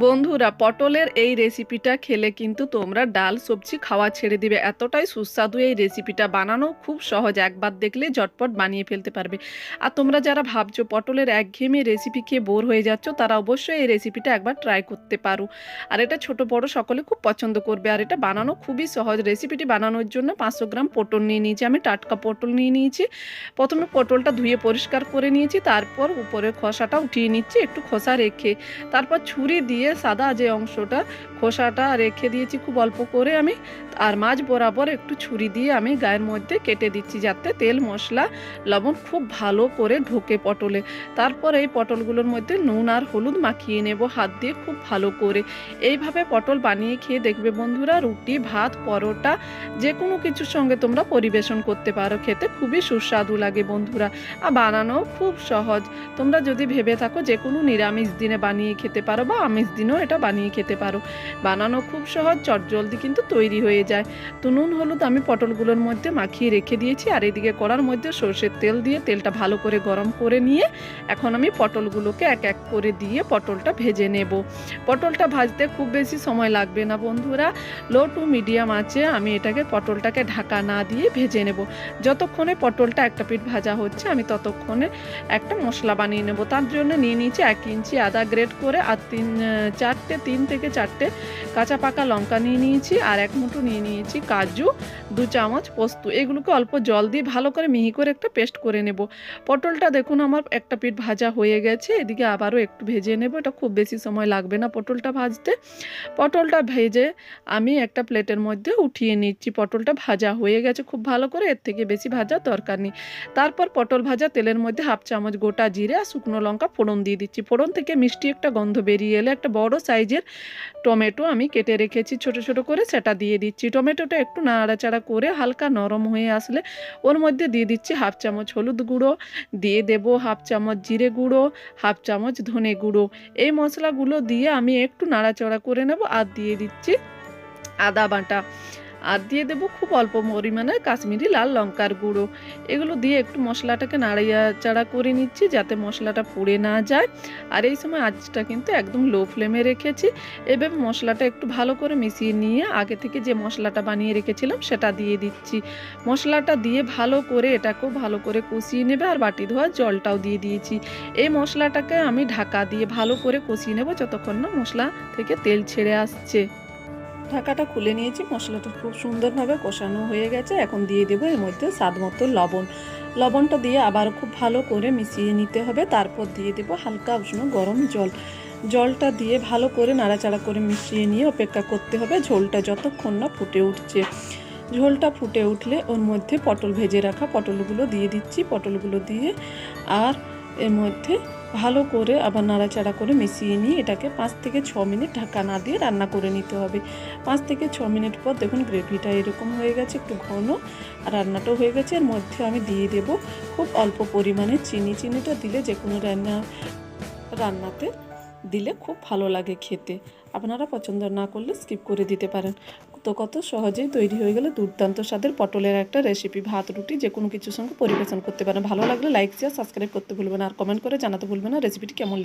বন্ধুরা, পটলের এই রেসিপিটা খেলে কিন্তু তোমরা ডাল, সবজি খাওয়া ছেড়ে দিবে। এতটাই সুস্বাদু এই রেসিপিটা বানানো খুব সহজ। একবার দেখলে ঝটপট বানিয়ে ফেলতে পারবে। আর তোমরা যারা ভাবছ পটলের একঘেয়েমি রেসিপি খেয়ে বোর হয়ে যাচ্ছ, তারা অবশ্যই এই রেসিপিটা একবার ট্রাই করতে পারো। আর এটা ছোট, বড় সকলে খুব পছন্দ করবে। আর এটা বানানো খুবই সহজ। রেসিপিটি বানানোর জন্য পাঁচশো গ্রাম পটল নিয়ে নিয়েছি আমি। টাটকা পটল নিয়ে নিয়েছি। প্রথমে পটলটা ধুয়ে পরিষ্কার করে নিয়েছি। তারপর উপরে খোসাটা উঠিয়ে নিচ্ছি। একটু খোসা রেখে তারপর ছুরি দিয়ে সাদা যে অংশটা খোসাটা রেখে দিয়েছি খুব অল্প করে আমি, আর মাছ বরাবর একটু ছুরি দিয়ে আমি গায়ের মধ্যে কেটে দিচ্ছি যাতে তেল, মশলা, লবণ খুব ভালো করে ঢোকে পটলে। তারপর এই পটলগুলোর মধ্যে নুন আর হলুদ মাখিয়ে নেব হাত দিয়ে খুব ভালো করে। এইভাবে পটল বানিয়ে খেয়ে দেখবে বন্ধুরা, রুটি, ভাত, পরোটা যে কোনো কিছুর সঙ্গে তোমরা পরিবেশন করতে পারো, খেতে খুবই সুস্বাদু লাগে বন্ধুরা। আর বানানো খুব সহজ। তোমরা যদি ভেবে থাকো যে কোনো নিরামিষ দিনে বানিয়ে খেতে পারো বা আমিষ দিনেও এটা বানিয়ে খেতে পারো। বানানো খুব সহজ, চটজলদি কিন্তু তৈরি হয়ে যায়। তো নুন, হলুদ আমি পটলগুলোর মধ্যে মাখিয়ে রেখে দিয়েছি আর এদিকে কড়ার মধ্যে সর্ষের তেল দিয়ে তেলটা ভালো করে গরম করে নিয়ে এখন আমি পটলগুলোকে এক এক করে দিয়ে পটলটা ভেজে নেব। পটলটা ভাজতে খুব বেশি সময় লাগবে না বন্ধুরা। লো টু মিডিয়াম আছে আমি এটাকে, পটলটাকে ঢাকা না দিয়ে ভেজে নেব। যতক্ষণে পটলটা একটা পিঠ ভাজা হচ্ছে আমি ততক্ষণে একটা মশলা বানিয়ে নেব। তার জন্য নিয়ে নিয়েছি এক ইঞ্চি আদা গ্রেট করে আর তিন চারটে, তিন থেকে চারটে কাঁচা পাকা লঙ্কা নিয়ে নিয়েছি আর এক মুঠো নিয়ে নিয়েছি কাজু, দু চামচ পোস্ত। এগুলোকে অল্প জল দিয়ে ভালো করে মিহি করে একটা পেস্ট করে নেব। পটলটা দেখুন আমার একটা পিঠ ভাজা হয়ে গেছে, এদিকে আবারও একটু ভেজে নেব। এটা খুব বেশি সময় লাগবে না পটলটা ভাজতে। পটলটা ভেজে আমি একটা প্লেটের মধ্যে উঠিয়ে নিচ্ছি। পটলটা ভাজা হয়ে গেছে খুব ভালো করে, এর থেকে বেশি ভাজার দরকার নেই। তারপর পটল ভাজা তেলের মধ্যে হাফ চামচ গোটা জিরে আর শুকনো লঙ্কা ফোড়ন দিয়ে দিচ্ছি। ফোড়ন থেকে মিষ্টি একটা গন্ধ বেরিয়ে এলে একটা বড় সাইজের টমেটো আমি কেটে রেখেছি, ছোট ছোট করে সেটা দিয়ে দিচ্ছি। টমেটোটা একটু নাড়াচাড়া করে হালকা নরম হয়ে আসলে ওর মধ্যে দিয়ে দিচ্ছি হাফ চামচ হলুদ গুঁড়ো, দিয়ে দেব হাফ চামচ জিরে গুঁড়ো, হাফ চামচ ধনে গুঁড়ো। এই মশলাগুলো দিয়ে আমি একটু নাড়াচাড়া করে নেব আর দিয়ে দিচ্ছি আদা বাটা। আর দিয়ে দেবো খুব অল্প পরিমাণে কাশ্মীরি লাল লঙ্কার গুঁড়ো। এগুলো দিয়ে একটু মশলাটাকে নাড়াচাড়া করে নিচ্ছি যাতে মশলাটা পুড়ে না যায়। আর এই সময় আঁচটা কিন্তু একদম লো ফ্লেমে রেখেছি। এভাবে মশলাটা একটু ভালো করে মিশিয়ে নিয়ে আগে থেকে যে মশলাটা বানিয়ে রেখেছিলাম সেটা দিয়ে দিচ্ছি। মশলাটা দিয়ে ভালো করে এটাকেও ভালো করে কষিয়ে নেবে আর বাটি ধোয়া জলটাও দিয়ে দিয়েছি। এই মশলাটাকে আমি ঢাকা দিয়ে ভালো করে কষিয়ে নেব যতক্ষণ না মশলা থেকে তেল ছেড়ে আসছে। ঢাকাটা খুলে নিয়েছি। মশলাটা খুব সুন্দরভাবে কষানো হয়ে গেছে। এখন দিয়ে দেবো এর মধ্যে স্বাদ মতো লবণ। লবণটা দিয়ে আবার খুব ভালো করে মিশিয়ে নিতে হবে। তারপর দিয়ে দেবো হালকা উষ্ণ গরম জল। জলটা দিয়ে ভালো করে নাড়াচাড়া করে মিশিয়ে নিয়ে অপেক্ষা করতে হবে। ঝোলটা যতক্ষণ না ফুটে উঠছে। ঝোলটা ফুটে উঠলে ওর মধ্যে পটল ভেজে রাখা পটলগুলো দিয়ে দিচ্ছি। পটলগুলো দিয়ে আর এর মধ্যে ভালো করে আবার নাড়াচাড়া করে মিশিয়ে নিয়ে এটাকে পাঁচ থেকে ছ মিনিট ঢাকা না দিয়ে রান্না করে নিতে হবে। পাঁচ থেকে ছ মিনিট পর দেখুন গ্রেভিটা এরকম হয়ে গেছে, একটু ঘন আর রান্নাটাও হয়ে গেছে। এর মধ্যে আমি দিয়ে দেব খুব অল্প পরিমাণে চিনি। চিনিটা দিলে যে কোনো রান্না, রান্নাতে দিলে খুব ভালো লাগে খেতে। আপনারা পছন্দ না করলে স্কিপ করে দিতে পারেন। তো কত সহজেই তৈরি হয়ে গেলে দুর্দান্ত স্বাদের পটলের একটা রেসিপি ভাত, রুটি, যে কোনো কিছুর সঙ্গে পরিবেশন করতে পারেন। ভালো লাগলে লাইক শেয়ার সাবস্ক্রাইব করতে ভুলবেন আর কমেন্ট করে জানাতে ভুলবেন না রেসিপিটি কেমন